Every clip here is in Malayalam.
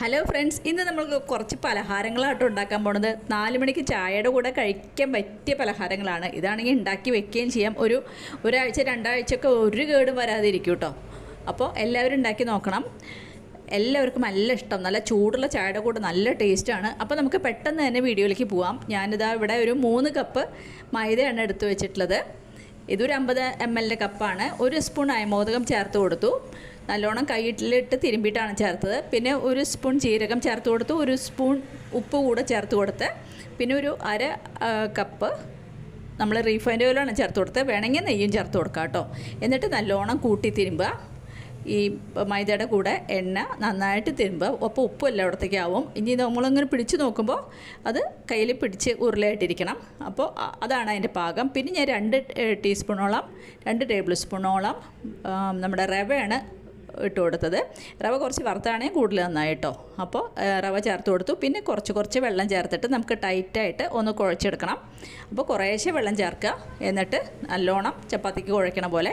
ഹലോ ഫ്രണ്ട്സ് ഇന്ന് നമ്മൾ കുറച്ച് പലഹാരങ്ങളായിട്ട് ഉണ്ടാക്കാൻ പോണത്. നാല് മണിക്ക് ചായയുടെ കൂടെ കഴിക്കാൻ പറ്റിയ പലഹാരങ്ങളാണ്. ഇതാണെങ്കിൽ ഉണ്ടാക്കി വെക്കുകയും ചെയ്യാം. ഒരു ഒരാഴ്ച രണ്ടാഴ്ചയൊക്കെ ഒരു കേടും വരാതിരിക്കും കേട്ടോ അപ്പോൾ എല്ലാവരും ഉണ്ടാക്കി നോക്കണം. എല്ലാവർക്കും നല്ല ഇഷ്ടം. നല്ല ചൂടുള്ള ചായയുടെ കൂടെ നല്ല ടേസ്റ്റാണ് അപ്പോൾ നമുക്ക് പെട്ടെന്ന് തന്നെ വീഡിയോയിലേക്ക് പോവാം. ഞാനിതാ ഇവിടെ ഒരു മൂന്ന് കപ്പ് മൈദയാണ് എടുത്തു വെച്ചിട്ടുള്ളത്. ഇതൊരു അമ്പത് എം എൽ കപ്പാണ് ഒരു സ്പൂൺ അയമോദകം ചേർത്ത് കൊടുത്തു. നല്ലോണം കൈയിട്ടിലിട്ട് തിരുമ്പിയിട്ടാണ് ചേർത്തത്. പിന്നെ ഒരു സ്പൂൺ ജീരകം ചേർത്ത് കൊടുത്തു. ഒരു സ്പൂൺ ഉപ്പ് കൂടെ ചേർത്ത് കൊടുത്ത്. പിന്നെ ഒരു അര കപ്പ് നമ്മൾ റീഫൈൻഡ് ഓയിലാണ് ചേർത്ത് കൊടുത്തത്. വേണമെങ്കിൽ നെയ്യും ചേർത്ത് കൊടുക്കാം കേട്ടോ. എന്നിട്ട് നല്ലോണം കൂട്ടി തിരുമ്പുക. ഈ മൈദയുടെ കൂടെ എണ്ണ നന്നായിട്ട് തിരുമ്പുക. അപ്പോൾ ഉപ്പ് എല്ലായിടത്തേക്ക് ആവും. ഇനി നമ്മളിങ്ങനെ പിടിച്ച് നോക്കുമ്പോൾ അത് കയ്യിൽ പിടിച്ച് ഉരുളയായിട്ടിരിക്കണം. അപ്പോൾ അതാണ് അതിന്റെ പാകം. പിന്നെ ഞാൻ രണ്ട് ടീസ്പൂണോളം രണ്ട് ടേബിൾ സ്പൂണോളം നമ്മുടെ റവയാണ് ഇട്ട് കൊടുത്തത്. റവ കുറച്ച് വറുത്താണെങ്കിൽ കൂടുതൽ നന്നായിട്ടോ. അപ്പോൾ റവ ചേർത്ത് കൊടുത്തു. പിന്നെ കുറച്ച് കുറച്ച് വെള്ളം ചേർത്തിട്ട് നമുക്ക് ടൈറ്റായിട്ട് ഒന്ന് കുഴച്ചെടുക്കണം. അപ്പോൾ കുറേശ്ശെ വെള്ളം ചേർക്കുക. എന്നിട്ട് നല്ലോണം ചപ്പാത്തിക്ക് കുഴക്കണ പോലെ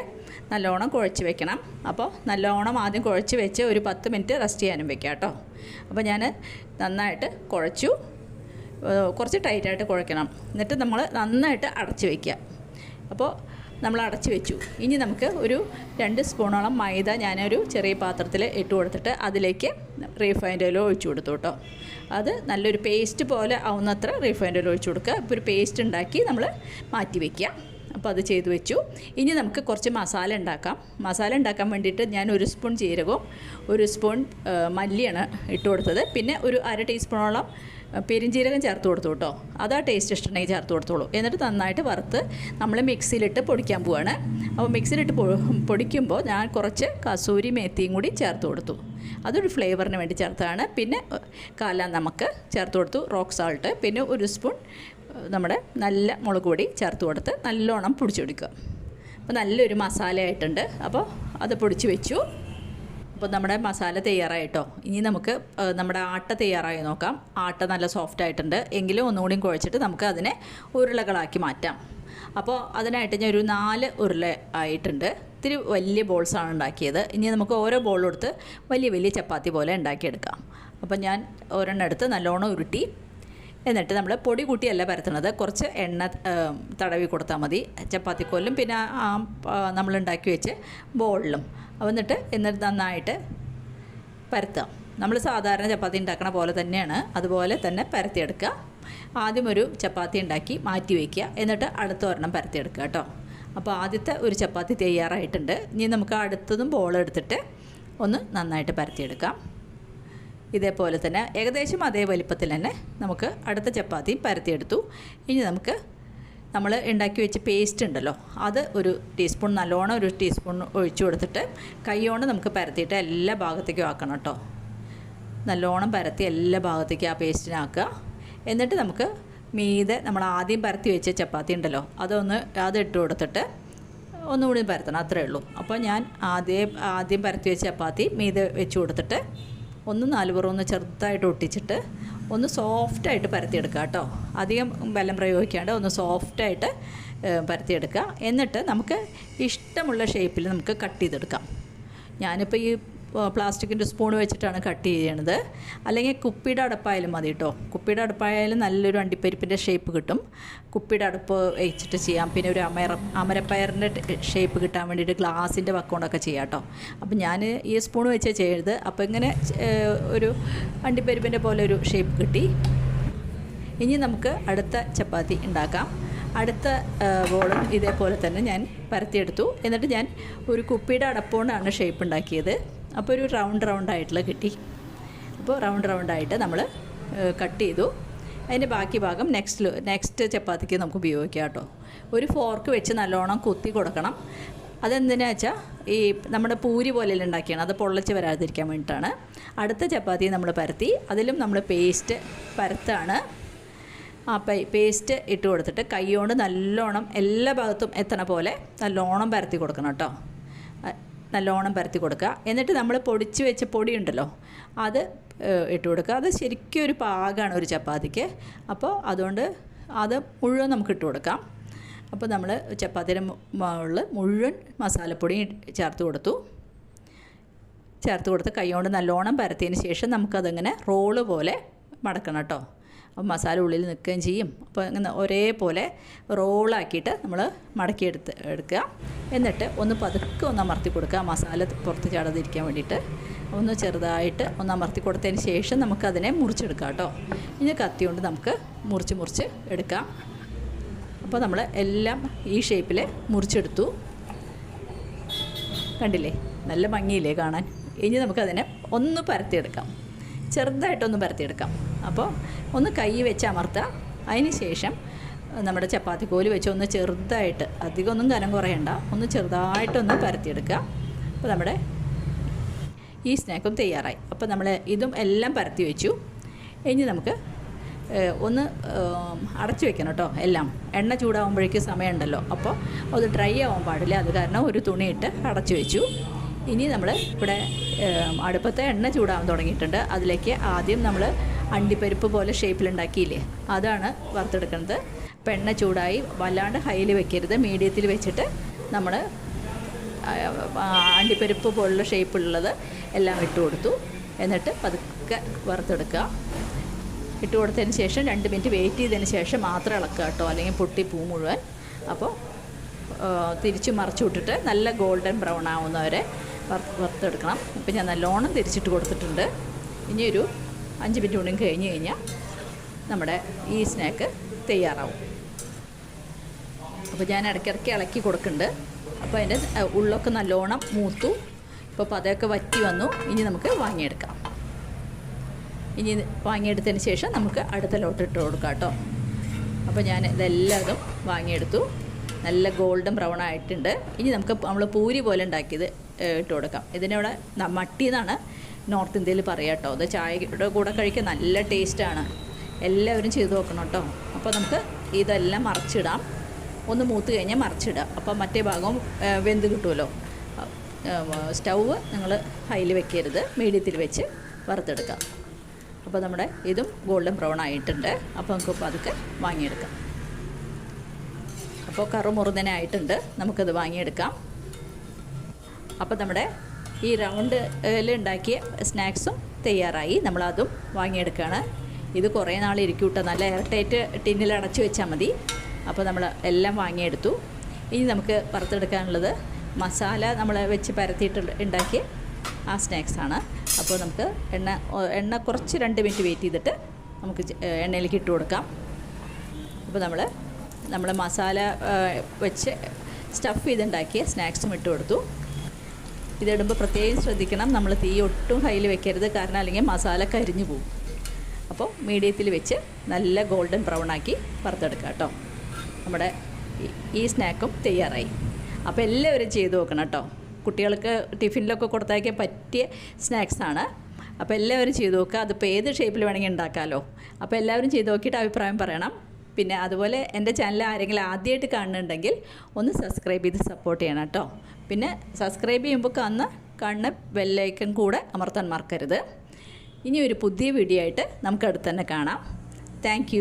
നല്ലോണം കുഴച്ച് വെക്കണം. അപ്പോൾ നല്ലോണം ആദ്യം കുഴച്ച് വെച്ച് ഒരു പത്ത് മിനിറ്റ് റെസ്റ്റ് ചെയ്യാനും വെക്കാം കേട്ടോ. അപ്പോൾ ഞാൻ നന്നായിട്ട് കുഴച്ചു. കുറച്ച് ടൈറ്റായിട്ട് കുഴക്കണം. എന്നിട്ട് നമ്മൾ നന്നായിട്ട് അടച്ച് വയ്ക്കുക അപ്പോൾ നമ്മൾ അടച്ചു വെച്ചു. ഇനി നമുക്ക് ഒരു രണ്ട് സ്പൂണോളം മൈദ ഞാനൊരു ചെറിയ പാത്രത്തിൽ ഇട്ട് കൊടുത്തിട്ട് അതിലേക്ക് റീഫൈൻഡ് ഓയിൽ ഒഴിച്ചു കൊടുത്തു കേട്ടോ. അത് നല്ലൊരു പേസ്റ്റ് പോലെ ആവുന്നത്ര റീഫൈൻഡ് ഓയിൽ ഒഴിച്ചു കൊടുക്കുക. ഇപ്പോൾ ഒരു പേസ്റ്റ് ഉണ്ടാക്കി നമ്മൾ മാറ്റി വയ്ക്കുക അപ്പോൾ അത് ചെയ്തു വെച്ചു. ഇനി നമുക്ക് കുറച്ച് മസാല ഉണ്ടാക്കാം. മസാല ഉണ്ടാക്കാൻ വേണ്ടിയിട്ട് ഞാൻ ഒരു സ്പൂൺ ജീരകവും ഒരു സ്പൂൺ മല്ലിയാണ് ഇട്ട് കൊടുത്തത്. പിന്നെ ഒരു അര ടീസ്പൂണോളം പെരിഞ്ജീരകം ചേർത്ത് കൊടുത്തു കേട്ടോ. അതാ ടേസ്റ്റ് ഇഷ്ടമുണ്ടെങ്കിൽ ചേർത്ത് കൊടുത്തോളൂ. എന്നിട്ട് നന്നായിട്ട് വറുത്ത് നമ്മൾ മിക്സിയിലിട്ട് പൊടിക്കാൻ പോവാണ്. അപ്പോൾ മിക്സിയിലിട്ട് പൊടിക്കുമ്പോൾ ഞാൻ കുറച്ച് കസൂരി മേത്തിയും കൂടി ചേർത്ത് കൊടുത്തു. അതൊരു ഫ്ലേവറിന് വേണ്ടി ചേർത്താണ്. പിന്നെ കാലാൻ നമുക്ക് ചേർത്ത് കൊടുത്തു റോക്ക് സാൾട്ട്. പിന്നെ ഒരു സ്പൂൺ നമ്മുടെ നല്ല മുളക് പൊടി ചേർത്ത് കൊടുത്ത് നല്ലോണം പൊടിച്ചെടുക്കുക അപ്പോൾ നല്ലൊരു മസാലയായിട്ടുണ്ട്. അപ്പോൾ അത് പൊടിച്ച് വെച്ചു. അപ്പോൾ നമ്മുടെ മസാല തയ്യാറായിട്ടോ? ഇനി നമുക്ക് നമ്മുടെ ആട്ട തയ്യാറായി നോക്കാം. ആട്ട നല്ല സോഫ്റ്റ് ആയിട്ടുണ്ട്. എങ്കിലും ഒന്നുകൂടി കുഴച്ചിട്ട് നമുക്ക് അതിനെ ഉരുളകളാക്കി മാറ്റാം. അപ്പോൾ അതിനായിട്ട് ഞാൻ ഒരു നാല് ഉരുള ആയിട്ടുണ്ട്. ഇത്തിരി വലിയ ബോൾസാണ് ഉണ്ടാക്കിയത്. ഇനി നമുക്ക് ഓരോ ബോളും എടുത്ത് വലിയ വലിയ ചപ്പാത്തി പോലെ ഉണ്ടാക്കിയെടുക്കാം. അപ്പോൾ ഞാൻ ഒരെണ്ണം എടുത്ത് നല്ലോണം ഉരുട്ടി എന്നിട്ട് നമ്മൾ പൊടി കൂട്ടിയല്ല പരത്തണത് കുറച്ച് എണ്ണ തടവി കൊടുത്താൽ മതി. ചപ്പാത്തിക്കോലും പിന്നെ ആ നമ്മൾ ഉണ്ടാക്കി വെച്ച് ബോളിലും എന്നിട്ട് എന്നിട്ട് നന്നായിട്ട് പരത്താം നമ്മൾ സാധാരണ ചപ്പാത്തി ഉണ്ടാക്കണ പോലെ തന്നെയാണ്. അതുപോലെ തന്നെ പരത്തിയെടുക്കുക. ആദ്യം ഒരു ചപ്പാത്തി ഉണ്ടാക്കി മാറ്റി വയ്ക്കുക എന്നിട്ട് അടുത്ത ഒരെണ്ണം പരത്തിയെടുക്കുക കേട്ടോ. അപ്പോൾ ആദ്യത്തെ ഒരു ചപ്പാത്തി തയ്യാറായിട്ടുണ്ട്. ഇനി നമുക്ക് അടുത്തതും ബോൾ എടുത്തിട്ട് ഒന്ന് നന്നായിട്ട് പരത്തിയെടുക്കാം. ഇതേപോലെ തന്നെ ഏകദേശം അതേ വലിപ്പത്തിൽ തന്നെ നമുക്ക് അടുത്ത ചപ്പാത്തി പരത്തിയെടുത്തു. ഇനി നമുക്ക് നമ്മൾ ഉണ്ടാക്കി വെച്ച പേസ്റ്റ് ഉണ്ടല്ലോ അത് ഒരു ടീസ്പൂൺ നല്ലോണം ഒരു ടീസ്പൂൺ ഒഴിച്ചു കൊടുത്തിട്ട് കൈയോണ്ട് നമുക്ക് പരത്തിയിട്ട് എല്ലാ ഭാഗത്തേക്കും ആക്കണം കേട്ടോ നല്ലോണം പരത്തി എല്ലാ ഭാഗത്തേക്കും ആ പേസ്റ്റിനാക്കുക എന്നിട്ട് നമുക്ക് മീതെ നമ്മൾ ആദ്യം പരത്തി വെച്ച ചപ്പാത്തി ഉണ്ടല്ലോ അതൊന്ന് അത് ഇട്ട് കൊടുത്തിട്ട് ഒന്നുകൂടി പരത്തണം അത്രേ ഉള്ളൂ. അപ്പോൾ ഞാൻ ആദ്യം ആദ്യം പരത്തി വെച്ച ചപ്പാത്തി മീതെ വെച്ച് കൊടുത്തിട്ട് ഒന്ന് നാല് പുറം ഒന്ന് ചെറുതായിട്ട് ഒട്ടിച്ചിട്ട് ഒന്ന് സോഫ്റ്റായിട്ട് പരത്തിയെടുക്കുക കേട്ടോ. അധികം ബലം പ്രയോഗിക്കാണ്ട് ഒന്ന് സോഫ്റ്റായിട്ട് പരത്തിയെടുക്കുക. എന്നിട്ട് നമുക്ക് ഇഷ്ടമുള്ള ഷേപ്പിൽ നമുക്ക് കട്ട് ചെയ്തെടുക്കാം. ഞാനിപ്പോൾ ഈ പ്ലാസ്റ്റിക്കിന്റെ സ്പൂൺ വെച്ചിട്ടാണ് കട്ട് ചെയ്യണത്. അല്ലെങ്കിൽ കുപ്പിയുടെ അടുപ്പായാലും മതി കേട്ടോ കുപ്പിയുടെ അടുപ്പായാലും നല്ലൊരു അണ്ടിപ്പരിപ്പിന്റെ ഷേപ്പ് കിട്ടും. കുപ്പിയുടെ അടുപ്പ് വെച്ചിട്ട് ചെയ്യാം. പിന്നെ ഒരു അമര അമരപ്പയറിന്റെ ഷേപ്പ് കിട്ടാൻ വേണ്ടിയിട്ട് ഗ്ലാസിന്റെ വക്കോണ്ടൊക്കെ ചെയ്യാം കേട്ടോ അപ്പം ഞാൻ ഈ സ്പൂൺ വെച്ചേ ചെയ്യരുത്. അപ്പോൾ ഇങ്ങനെ ഒരു അണ്ടിപ്പരിപ്പിന്റെ പോലെ ഒരു ഷേപ്പ് കിട്ടി. ഇനി നമുക്ക് അടുത്ത ചപ്പാത്തി ഉണ്ടാക്കാം. അടുത്ത ബോളും ഇതേപോലെ തന്നെ ഞാൻ പരത്തിയെടുത്തു. എന്നിട്ട് ഞാൻ ഒരു കുപ്പിയുടെ അടപ്പുകൊണ്ടാണ് ഷേപ്പ് ഉണ്ടാക്കിയത്. അപ്പോൾ ഒരു റൗണ്ട് റൗണ്ട് ആയിട്ടുള്ള കിട്ടി. അപ്പോൾ റൗണ്ട് റൗണ്ടായിട്ട് നമ്മൾ കട്ട് ചെയ്തു. അതിന്റെ ബാക്കി ഭാഗം നെക്സ്റ്റ് നെക്സ്റ്റ് ചപ്പാത്തിക്ക് നമുക്ക് ഉപയോഗിക്കാം കേട്ടോ. ഒരു ഫോർക്ക് വെച്ച് നല്ലോണം കുത്തി കൊടുക്കണം. അതെന്തിനാ വെച്ചാൽ ഈ നമ്മുടെ പൂരി പോലെ ഉണ്ടാക്കിയാണ് അത് പൊള്ളച്ച് വരാതിരിക്കാൻ വേണ്ടിയിട്ടാണ്. അടുത്ത ചപ്പാത്തി നമ്മൾ പരത്തി അതിലും നമ്മൾ പേസ്റ്റ് പരത്താണ്. ആ പേസ്റ്റ് ഇട്ട് കൊടുത്തിട്ട് കൈ കൊണ്ട് നല്ലോണം എല്ലാ ഭാഗത്തും എത്തണ പോലെ നല്ലോണം പരത്തി കൊടുക്കണം കേട്ടോ. നല്ലോണം പരത്തി കൊടുക്കുക. എന്നിട്ട് നമ്മൾ പൊടിച്ച് വെച്ച പൊടി ഉണ്ടല്ലോ അത് ഇട്ട് കൊടുക്കുക. അത് ശരിക്കും ഒരു പാകമാണ് ഒരു ചപ്പാത്തിക്ക്. അപ്പോൾ അതുകൊണ്ട് അത് മുഴുവൻ നമുക്ക് ഇട്ട് കൊടുക്കാം. അപ്പോൾ നമ്മൾ ചപ്പാത്തിയുടെ മുകളിൽ മുഴുവൻ മസാലപ്പൊടി ചേർത്ത് കൊടുത്തു. ചേർത്ത് കൊടുത്ത് കൈകൊണ്ട് നല്ലോണം പരത്തിയതിന് ശേഷം നമുക്കതങ്ങനെ റോൾ പോലെ മടക്കണം കേട്ടോ. അപ്പോൾ മസാല ഉള്ളിൽ നിൽക്കുകയും ചെയ്യും. അപ്പോൾ ഇങ്ങനെ ഒരേപോലെ റോളാക്കിയിട്ട് നമ്മൾ മടക്കിയെടുത്ത് എടുക്കുക. എന്നിട്ട് ഒന്ന് പതുക്കെ ഒന്ന് അമർത്തി കൊടുക്കുക. മസാല പുറത്ത് ചാടാതിരിക്കാൻ വേണ്ടിയിട്ട്. ഒന്ന് ചെറുതായിട്ട് ഒന്ന് അമർത്തി കൊടുത്തതിന് ശേഷം നമുക്കതിനെ മുറിച്ചെടുക്കാം കേട്ടോ. ഇനി കത്തി കൊണ്ട് നമുക്ക് മുറിച്ച് മുറിച്ച് എടുക്കാം. അപ്പോൾ നമ്മൾ എല്ലാം ഈ ഷേപ്പിൽ മുറിച്ചെടുത്തു. കണ്ടില്ലേ? നല്ല ഭംഗിയില്ലേ കാണാൻ? ഇനി നമുക്കതിനെ ഒന്ന് പരത്തിയെടുക്കാം. ചെറുതായിട്ടൊന്ന് പരത്തിയെടുക്കാം. അപ്പോൾ ഒന്ന് കൈ വെച്ച് അമർത്തുക. അതിന് ശേഷം നമ്മുടെ ചപ്പാത്തി കോൽ വെച്ച് ഒന്ന് ചെറുതായിട്ട് അധികം ഒന്നും കനം കുറയണ്ട ഒന്ന് ചെറുതായിട്ടൊന്ന് പരത്തിയെടുക്കുക. അപ്പോൾ നമ്മുടെ ഈ സ്നാക്കും തയ്യാറായി. അപ്പോൾ നമ്മൾ ഇതും എല്ലാം പരത്തി വെച്ചു. ഇനി നമുക്ക് ഒന്ന് അടച്ചു വെക്കണം കേട്ടോ എല്ലാം. എണ്ണ ചൂടാകുമ്പോഴേക്കും സമയമുണ്ടല്ലോ. അപ്പോൾ അത് ഡ്രൈ ആവാൻ പാടില്ല. അത് കാരണം ഒരു തുണിയിട്ട് അടച്ചു വെച്ചു. ഇനി നമ്മൾ ഇവിടെ അടുപ്പത്തെ എണ്ണ ചൂടാവാൻ തുടങ്ങിയിട്ടുണ്ട്. അതിലേക്ക് ആദ്യം നമ്മൾ അണ്ടിപ്പരിപ്പ് പോലെ ഷേപ്പിലുണ്ടാക്കിയില്ലേ? അതാണ് വറുത്തെടുക്കുന്നത്. പെണ്ണ ചൂടായി വല്ലാണ്ട് ഹൈയിൽ വെക്കരുത്. മീഡിയത്തിൽ വെച്ചിട്ട് നമ്മൾ അണ്ടിപ്പരിപ്പ് പോലുള്ള ഷേപ്പുള്ളത് എല്ലാം ഇട്ട് കൊടുത്തു. എന്നിട്ട് പതുക്കെ വറുത്തെടുക്കുക. ഇട്ട് കൊടുത്തതിന് ശേഷം രണ്ട് മിനിറ്റ് വെയിറ്റ് ചെയ്തതിന് ശേഷം മാത്രം ഇളക്കുക കേട്ടോ. അല്ലെങ്കിൽ പൊട്ടി പൂ മുഴുവൻ. അപ്പോൾ തിരിച്ച് മറിച്ചു വിട്ടിട്ട് നല്ല ഗോൾഡൻ ബ്രൗൺ ആവുന്നവരെ വറുത്ത് വറുത്തെടുക്കണം. അപ്പോൾ ഞാൻ നല്ലോണം തിരിച്ചിട്ട് കൊടുത്തിട്ടുണ്ട്. ഇനിയൊരു അഞ്ച് മിനിറ്റ് കൂടി കഴിഞ്ഞ് കഴിഞ്ഞാൽ നമ്മുടെ ഈ സ്നാക്ക് തയ്യാറാവും. അപ്പോൾ ഞാൻ ഇടയ്ക്കിടയ്ക്ക് ഇളക്കി കൊടുക്കുന്നുണ്ട്. അപ്പോൾ അതിന്റെ ഉള്ളൊക്കെ നല്ലോണം മൂത്തു. ഇപ്പോൾ പതയൊക്കെ വറ്റി വന്നു. ഇനി നമുക്ക് വാങ്ങിയെടുക്കാം. ഇനി വാങ്ങിയെടുത്തതിന് ശേഷം നമുക്ക് അടുത്ത ലോട്ട് ഇട്ട് കൊടുക്കാം കേട്ടോ. അപ്പോൾ ഞാൻ ഇതെല്ലാതും വാങ്ങിയെടുത്തു. നല്ല ഗോൾഡൻ ബ്രൗൺ ആയിട്ടുണ്ട്. ഇനി നമുക്ക് നമ്മൾ പൂരി പോലെ ഉണ്ടാക്കിയത് ഇട്ട് കൊടുക്കാം. ഇതിനവിടെ ന- മട്ടി എന്നാണ് നോർത്ത് ഇന്ത്യയിൽ പറയാം കേട്ടോ. അത് ചായയുടെ കൂടെ കഴിക്കാൻ നല്ല ടേസ്റ്റാണ് എല്ലാവരും ചെയ്ത് നോക്കണം കേട്ടോ. അപ്പോൾ നമുക്ക് ഇതെല്ലാം മറിച്ചിടാം. ഒന്ന് മൂത്ത് കഴിഞ്ഞാൽ മറിച്ചിടാം അപ്പോൾ മറ്റേ ഭാഗവും വെന്ത് കിട്ടുമല്ലോ. സ്റ്റൗവ് നിങ്ങൾ ഹൈയിൽ വെക്കരുത്. മീഡിയത്തിൽ വെച്ച് വറുത്തെടുക്കാം. അപ്പോൾ നമ്മുടെ ഇതും ഗോൾഡൻ ബ്രൗൺ ആയിട്ടുണ്ട്. അപ്പോൾ നമുക്ക് അതൊക്കെ വാങ്ങിയെടുക്കാം. അപ്പോൾ കറുമുറുതനെ ആയിട്ടുണ്ട്. നമുക്കത് വാങ്ങിയെടുക്കാം. അപ്പോൾ നമ്മുടെ ഈ റൗണ്ട് ഉണ്ടാക്കിയ സ്നാക്സും തയ്യാറായി. നമ്മളതും വാങ്ങിയെടുക്കുകയാണ് ഇത് കുറേ നാൾ ഇരിക്കും കേട്ടോ നല്ല എയർടൈറ്റ് ടിന്നിൽ അടച്ചു വെച്ചാൽ മതി. അപ്പോൾ നമ്മൾ എല്ലാം വാങ്ങിയെടുത്തു. ഇനി നമുക്ക് വറുത്തെടുക്കാനുള്ളത് മസാല നമ്മൾ വെച്ച് പരത്തിയിട്ട് ഉണ്ടാക്കിയ ആ സ്നാക്സാണ് അപ്പോൾ നമുക്ക് എണ്ണ എണ്ണ കുറച്ച് രണ്ട് മിനിറ്റ് വെയിറ്റ് ചെയ്തിട്ട് നമുക്ക് എണ്ണയിലേക്ക് ഇട്ട് കൊടുക്കാം. അപ്പോൾ നമ്മൾ നമ്മൾ മസാല വെച്ച് സ്റ്റഫ് ചെയ്തുണ്ടാക്കിയ സ്നാക്സും ഇട്ട് കൊടുത്തു. ഇതിടുമ്പോൾ പ്രത്യേകം ശ്രദ്ധിക്കണം. നമ്മൾ തീ ഒട്ടും ഹൈയിൽ വെക്കരുത്. കാരണം അല്ലെങ്കിൽ മസാല കരിഞ്ഞു പോകും. അപ്പോൾ മീഡിയത്തിൽ വെച്ച് നല്ല ഗോൾഡൻ ബ്രൗൺ ആക്കി വറുത്തെടുക്കുക കേട്ടോ. നമ്മുടെ ഈ- ഈ സ്നാക്കും തയ്യാറായി. അപ്പോൾ എല്ലാവരും ചെയ്ത് നോക്കണം കേട്ടോ. കുട്ടികൾക്ക് ടിഫിനിലൊക്കെ കൊടുത്തയക്കാൻ പറ്റിയ സ്നാക്സാണ് അപ്പോൾ എല്ലാവരും ചെയ്ത് നോക്കുക. അതിപ്പോൾ ഏത് ഷേപ്പിൽ വേണമെങ്കിൽ ഉണ്ടാക്കാമല്ലോ അപ്പോൾ എല്ലാവരും ചെയ്ത് നോക്കിയിട്ട് അഭിപ്രായം പറയണം. പിന്നെ അതുപോലെ എന്റെ ചാനൽ ആരെങ്കിലും ആദ്യമായിട്ട് കാണുന്നുണ്ടെങ്കിൽ ഒന്ന് സബ്സ്ക്രൈബ് ചെയ്ത് സപ്പോർട്ട് ചെയ്യണം കേട്ടോ. പിന്നെ സബ്സ്ക്രൈബ് ചെയ്യുമ്പോൾ കാണുന്ന കാണുന്ന ബെല്ലൈക്കൺ കൂടെ അമർത്താൻ മറക്കരുത്. ഇനി ഒരു പുതിയ വീഡിയോ ആയിട്ട് നമുക്ക് അടുത്ത് തന്നെ കാണാം. താങ്ക്